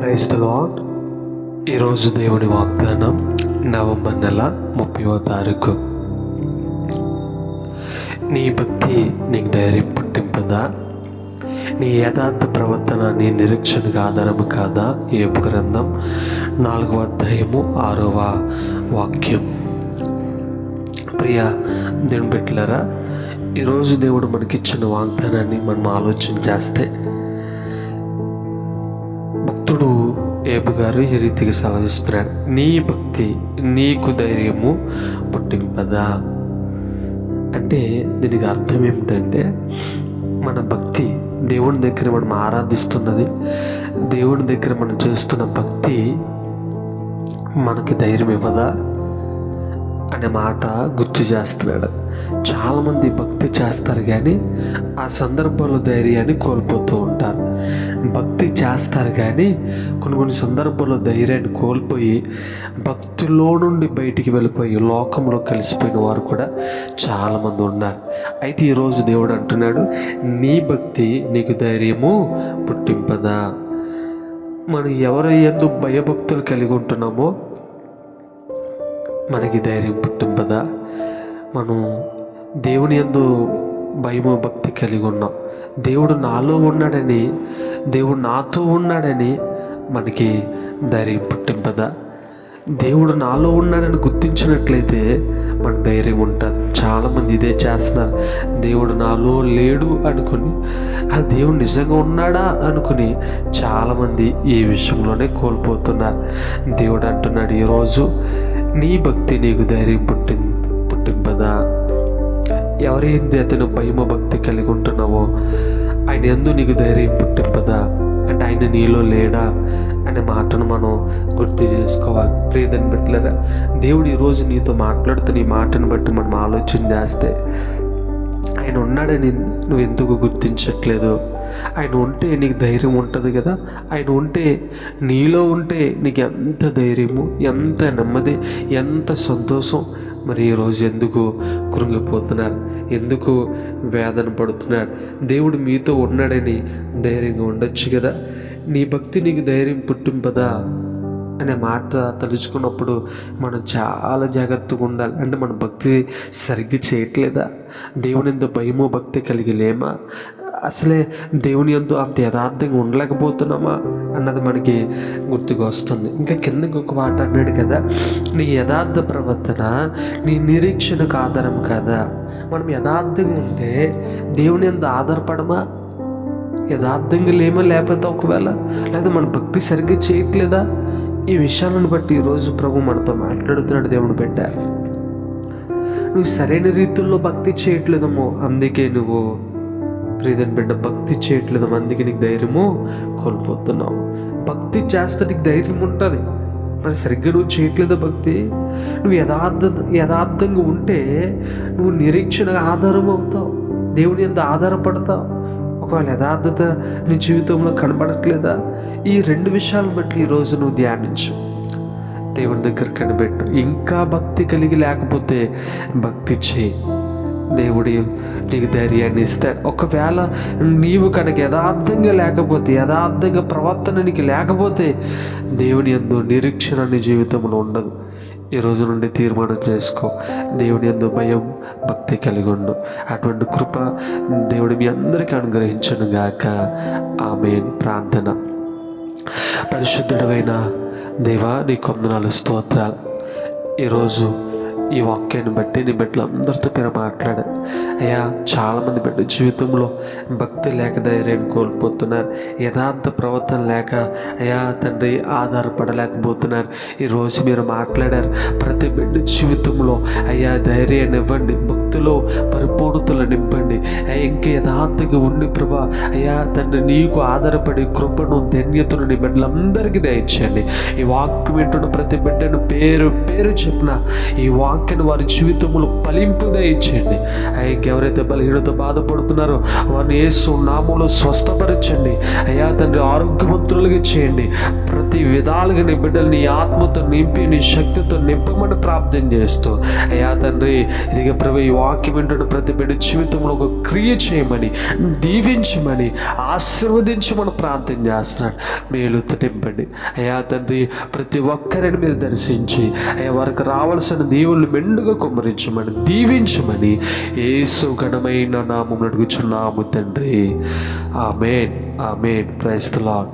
Praise lord ఈరోజు దేవుని వాగ్దానం నవంబర్ నెల ముప్పైవ తారీఖు. నీ భక్తి నీకు ధైర్యం పుట్టింపదా? నీ యథార్థ ప్రవర్తన నీ నిరీక్షణకు ఆధారము కాదా? ఏపు గ్రంథం నాలుగవ అధ్యాయము ఆరవ వాక్యం. ప్రియ దేవుని పెట్టలరా ఈరోజు దేవుడు మనకిచ్చిన వాగ్దానాన్ని మనం ఆలోచన చేస్తే ఏబు గారు ఈ రీతిగా సెలవిస్తున్నాడు నీ భక్తి నీకు ధైర్యము పుట్టింపదా? అంటే దీనికి అర్థం ఏమిటంటే మన భక్తి దేవుని దగ్గర మనం ఆరాధిస్తున్నది దేవుని దగ్గర మనం చేస్తున్న భక్తి మనకి ధైర్యం ఇవ్వదా అనే మాట గుర్తు చేస్తున్నాడు. చాలామంది భక్తి చేస్తారు కానీ ఆ సందర్భంలో ధైర్యాన్ని కోల్పోతూ ఉంటారు. చేస్తారు కానీ కొన్ని కొన్ని సందర్భాల్లో ధైర్యాన్ని కోల్పోయి భక్తిలో నుండి బయటికి వెళ్ళిపోయి లోకంలో కలిసిపోయిన వారు కూడా చాలామంది ఉన్నారు. అయితే ఈరోజు దేవుడు అంటున్నాడు నీ భక్తి నీకు ధైర్యము పుట్టింపదా. మనం ఎవరు ఎందు భయభక్తులు కలిగి ఉంటున్నామో మనకి ధైర్యం పుట్టింపదా? మనం దేవుని ఎందు భయము భక్తి కలిగి ఉన్నాం. దేవుడు నాలో ఉన్నాడని దేవుడు నాతో ఉన్నాడని మనకి ధైర్యం పుట్టింపదా దేవుడు నాలో ఉన్నాడని గుర్తించినట్లయితే మన ధైర్యం ఉంటుంది. చాలామంది ఇదే చేస్తున్నారు. దేవుడు నాలో లేడు అనుకుని ఆ దేవుడు నిజంగా ఉన్నాడా అనుకుని చాలామంది ఈ విషయంలోనే కోల్పోతున్నారు. దేవుడు అంటున్నాడు ఈరోజు నీ భక్తి నీకు ధైర్యం పుట్టి పుట్టింపదా ఎవరైంది అతను భయమ భక్తి కలిగి ఉంటున్నావో ఆయన ఎందు నీకు ధైర్యం పుట్టింపదా? అంటే ఆయన నీలో లేడా? అనే మాటను మనం గుర్తు చేసుకోవాలి. ప్రియదని బట్లరా దేవుడు ఈరోజు నీతో మాట్లాడుతున్న ఈ మాటను బట్టి మనం ఆలోచన చేస్తే ఆయన ఉన్నాడని నువ్వు ఎందుకు గుర్తించట్లేదు? ఆయన ఉంటే నీకు ధైర్యం ఉంటుంది కదా? ఆయన ఉంటే నీలో ఉంటే నీకు ఎంత ధైర్యము ఎంత నెమ్మది ఎంత సంతోషం మరి ఈరోజు ఎందుకు కృంగిపోతున్నారు? ఎందుకు వేదన పడుతున్నారు? దేవుడు మీతో ఉన్నాడని ధైర్యంగా ఉండొచ్చు కదా? నీ భక్తి నీకు ధైర్యం పుట్టింపదా? అనే మాట తలుచుకున్నప్పుడు మనం చాలా జాగ్రత్తగా ఉండాలి. అంటే మన భక్తి సరిగ్గా చేయట్లేదా? దేవుని ఎంతో భయమో భక్తి కలిగి లేమా? అసలే దేవుని ఎంతో అంత యథార్థంగా ఉండలేకపోతున్నామా? అన్నది మనకి గుర్తుకు వస్తుంది. ఇంకా కిందకి ఒక మాట అన్నాడు కదా నీ యథార్థ ప్రవర్తన నీ నిరీక్షణకు ఆధారం కదా. మనం యథార్థంగా ఉంటే దేవుని ఎంత ఆధారపడమా? యథార్థంగా లేమా లేకపోతే ఒకవేళ? లేదా మన భక్తి సరిగ్గా చేయట్లేదా? ఈ విషయాలను బట్టి ఈరోజు ప్రభు మనతో మాట్లాడుతున్నాడు దేవుని బిడ్డ. నువ్వు సరైన రీతుల్లో భక్తి చేయట్లేదమ్మో అందుకే నువ్వు ప్రియదని బిడ్డ భక్తి చేయట్లేదు మందికి నీకు ధైర్యము కోల్పోతున్నావు. భక్తి చేస్తే నీకు ధైర్యం ఉంటుంది. మరి సరిగ్గా నువ్వు చేయట్లేదు భక్తి? నువ్వు యథార్థ యథార్థంగా ఉంటే నువ్వు నిరీక్షణ ఆధారం అవుతావు దేవుని ఎంత ఆధారపడతావు. ఒకవేళ యథార్థత నీ జీవితంలో కనబడట్లేదా? ఈ రెండు విషయాలు బట్టి ఈరోజు నువ్వు ధ్యానించు. దేవుని దగ్గర కనిపెట్టు. ఇంకా భక్తి కలిగి లేకపోతే భక్తి చేయి. దేవుడి నీకు ధైర్యాన్ని ఇస్తాడు ఒకవేళ నీవు కనుక యథార్థంగా లేకపోతే యథార్థంగా ప్రవర్తన నీకు లేకపోతే దేవుని ఎందు నిరీక్షణ నీ జీవితంలో ఉండదు. ఈ రోజు నుండి తీర్మానం చేసుకో. దేవుని ఎందు భయం భక్తి కలిగి ఉండు. అటువంటి కృప దేవుడు మీ అందరికీ అనుగ్రహించను గాక. ఆమె ప్రార్థన. పరిశుద్ధుడమైన దేవా నీ కొందనాలు స్తోత్రాలు. ఈరోజు ఈ వాక్యాన్ని బట్టి నీ బిడ్డలు అందరితో మీరు మాట్లాడ. అయ్యా చాలామంది బిడ్డ జీవితంలో భక్తి లేక ధైర్యాన్ని కోల్పోతున్నారు. యథార్థ ప్రవర్తన లేక అయ్యా తండ్రి ఆధారపడలేకపోతున్నారు. ఈరోజు మీరు మాట్లాడారు ప్రతి బిడ్డ జీవితంలో అయ్యా ధైర్యాన్ని ఇవ్వండి భక్తిలో పరిపూర్ణతలను ఇవ్వండి ఇంకా యథార్థంగా ఉండి ప్రభా అయ్యా తండ్రి నీకు ఆధారపడి కృపను ధన్యతను నీ బిడ్డలందరికీ దయచేయండి. ఈ వాక్యం వింటున్న ప్రతి బిడ్డను పేరు పేరు చెప్పిన ఈ వాక్ వాక్యను వారి జీవితంలో ఫలింపుగా ఇచ్చేయండి. అయ్యా ఇంకెవరైతే బలహీనతో బాధపడుతున్నారో వారిని ఏసు నామంలో స్వస్థపరచండి. అయ్యా తండ్రి ఆరోగ్యవంతులుగా చేయండి. ప్రతి విధాలుగా నీ బిడ్డలు నీ ఆత్మతో నింపి నీ శక్తితో నింపమని ప్రార్థన చేస్తూ అయ్యా తండ్రి ఇదిగా ప్రభు ఈ వాక్యం ఏంటంటే ప్రతి బిడ్డ జీవితంలో ఒక క్రియ చేయమని దీవించమని ఆశీర్వదించమని ప్రార్థన చేస్తున్నాడు. మేలు నింపండి అయ్యా తండ్రి ప్రతి ఒక్కరిని మీరు దర్శించి అయ్యా వారికి రావాల్సిన దేవుళ్ళు మెండుగా కుమ్మరించమని దీవించమని ఏసు ఘనమైన నామం నడుగుచున్నాము తండ్రి. ఆమెన్. ఆమెన్. ప్రైస్తలాడ్